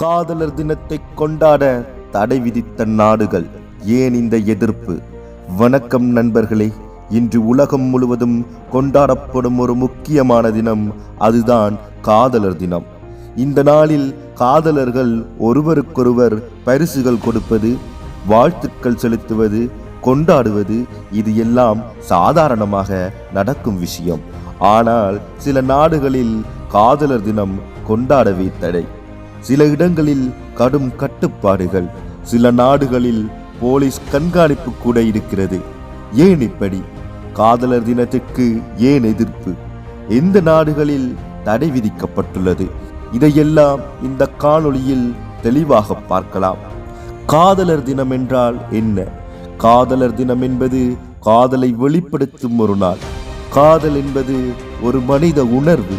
காதலர் தினத்தை கொண்டாட தடை விதித்த நாடுகள். ஏன் இந்த எதிர்ப்பு? வணக்கம் நண்பர்களே இன்று உலகம் முழுவதும் கொண்டாடப்படும் ஒரு முக்கியமான தினம் அதுதான் காதலர் தினம். இந்த நாளில் காதலர்கள் ஒருவருக்கொருவர் பரிசுகள் கொடுப்பது வாழ்த்துக்கள் செலுத்துவது கொண்டாடுவது இது எல்லாம் சாதாரணமாக நடக்கும் விஷயம். ஆனால் சில நாடுகளில் காதலர் தினம் கொண்டாடவே தடை. சில இடங்களில் கடும் கட்டுப்பாடுகள் சில நாடுகளில் போலீஸ் கண்காணிப்பு கூட இருக்கிறது. ஏன் இப்படி? காதலர் தினத்திற்கு ஏன் எதிர்ப்பு? எந்த நாடுகளில் தடை விதிக்கப்பட்டுள்ளது? இதையெல்லாம் இந்த காணொளியில் தெளிவாக பார்க்கலாம். காதலர் தினம் என்றால் என்ன? காதலர் தினம் என்பது காதலை வெளிப்படுத்தும் ஒரு நாள். காதல் என்பது ஒரு மனித உணர்வு.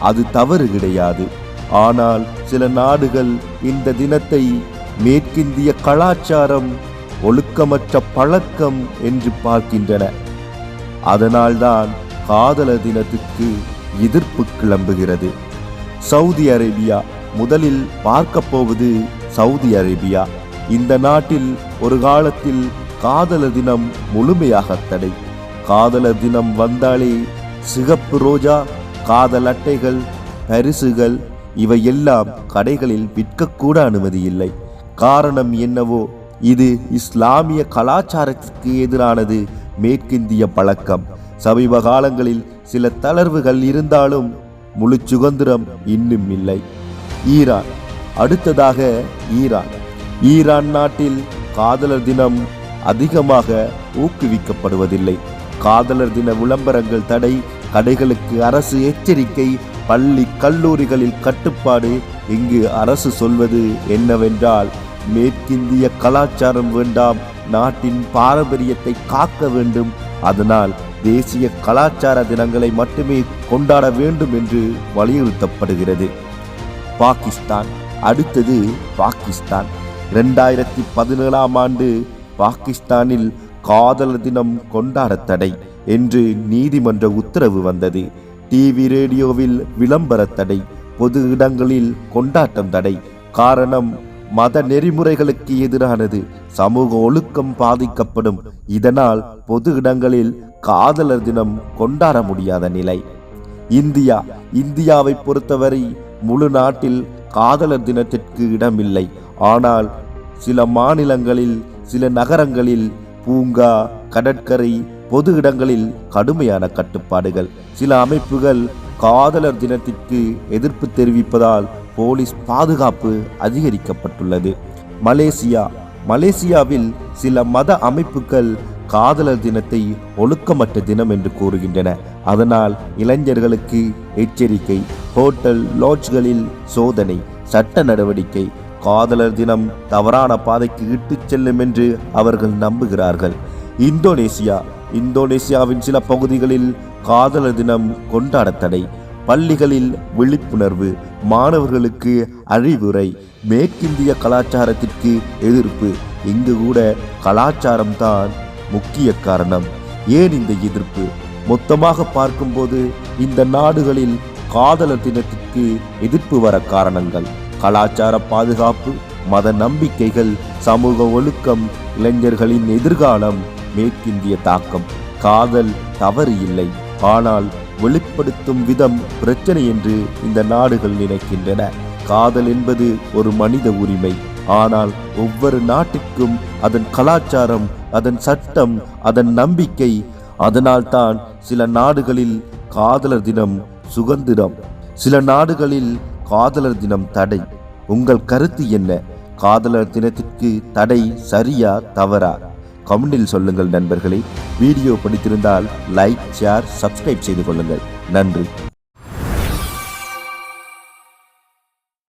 அது தவறு கிடையாது. ஆனால் சில நாடுகள் இந்த தினத்தை மேற்கிந்திய கலாச்சாரம் ஒழுக்கமற்ற பழக்கம் என்று பார்க்கின்றன. அதனால்தான் காதல தினத்துக்கு எதிர்ப்பு கிளம்புகிறது. சவுதி அரேபியா முதலில் பார்க்க போவது சவுதி அரேபியா. இந்த நாட்டில் ஒரு காலத்தில் காதல தினம் முழுமையாக தடை. காதல தினம் வந்தாலே சிகப்பு ரோஜா காதல் அட்டைகள் பரிசுகள் இவை எல்லாம் கடைகளில் விற்கக்கூட அனுமதி இல்லை காரணம் என்னவோ இது இஸ்லாமிய கலாச்சாரத்திற்கு எதிரானது மேற்கிந்திய பழக்கம். சமீப காலங்களில் சில தளர்வுகள் இருந்தாலும் முழு சுதந்திரம் இன்னும் இல்லை. ஈரான். அடுத்ததாக ஈரான். ஈரான் நாட்டில் காதலர் தினம் அதிகமாக ஊக்குவிக்கப்படுவதில்லை. காதலர் தின விளம்பரங்கள் தடை கடைகளுக்கு அரசு எச்சரிக்கை பள்ளி கல்லூரிகளில் கட்டுப்பாடு இங்கு அரசு சொல்வது என்னவென்றால் மேற்கிந்திய கலாச்சாரம் வேண்டாம் நாட்டின் பாரம்பரியத்தை காக்க வேண்டும். அதனால் தேசிய கலாச்சார தினங்களை மட்டுமே கொண்டாட வேண்டும் என்று வலியுறுத்தப்படுகிறது. பாகிஸ்தான் அடுத்தது பாகிஸ்தான். இரண்டாயிரத்தி பதினேழாம் ஆண்டு பாகிஸ்தானில் காதலர் தினம் கொண்டாட தடை என்று நீதிமன்ற உத்தரவு வந்தது. டிவி ரேடியோவில் விளம்பர தடை பொது இடங்களில் கொண்டாட்டம் தடை. காரணம் மத நெறிமுறைகளுக்கு எதிரானது. சமூக ஒழுக்கம் பாதிக்கப்படும். இதனால் பொது இடங்களில் காதலர் தினம் கொண்டாட முடியாத நிலை. இந்தியா இந்தியாவை பொறுத்தவரை முழு நாட்டில் காதலர் தினத்திற்கு இடமில்லை. ஆனால் சில மாநிலங்களில் சில நகரங்களில் பூங்கா கடற்கரை பொது இடங்களில் கடுமையான கட்டுப்பாடுகள். சில அமைப்புகள் காதலர் தினத்திற்கு எதிர்ப்பு தெரிவிப்பதால் போலீஸ் பாதுகாப்பு அதிகரிக்கப்பட்டுள்ளது. மலேசியா. மலேசியாவில் சில மத அமைப்புகள் காதலர் தினத்தை ஒழுக்கமற்ற தினம் என்று கூறுகின்றன. அதனால் இளைஞர்களுக்கு எச்சரிக்கை ஹோட்டல் லாட்ஜ்களில் சோதனை சட்ட நடவடிக்கை காதலர் தினம் தவறான பாதைக்கு இட்டுச் செல்லும் என்று அவர்கள் நம்புகிறார்கள். இந்தோனேசியா இந்தோனேசியாவின் சில பகுதிகளில் காதலர் தினம் கொண்டாட தடை பள்ளிகளில் விழிப்புணர்வு மாணவர்களுக்கு அறிவுரை மேற்கிந்திய கலாச்சாரத்திற்கு எதிர்ப்பு. இங்கு கூட கலாச்சாரம்தான் முக்கிய காரணம். ஏன் இந்த எதிர்ப்பு? மொத்தமாக பார்க்கும்போது இந்த நாடுகளில் காதலர் தினத்திற்கு எதிர்ப்பு வர காரணங்கள். கலாச்சார பாதுகாப்பு மத நம்பிக்கைகள் சமூக ஒழுக்கம் இளைஞர்களின் எதிர்காலம் மேற்கிந்திய தாக்கம் காதல் தவறு இல்லை ஆனால் வெளிப்படுத்தும் விதம் பிரச்சனை என்று இந்த நாடுகள் நினைக்கின்றன. காதல் என்பது ஒரு மனித உரிமை. ஆனால் ஒவ்வொரு நாட்டிற்கும் அதன் கலாச்சாரம் அதன் சட்டம் அதன் நம்பிக்கை அதனால்தான் சில நாடுகளில் காதலர் தினம் சுதந்திரம் சில நாடுகளில் காதலர் தினம் தடை. உங்கள் கருத்து என்ன? காதலர் தினத்திற்கு தடை சரியா தவறா? கமெண்டில் சொல்லுங்கள் நண்பர்களே. வீடியோ பிடித்திருந்தால் லைக் ஷேர் சப்ஸ்கிரைப் செய்து கொள்ளுங்கள். நன்றி.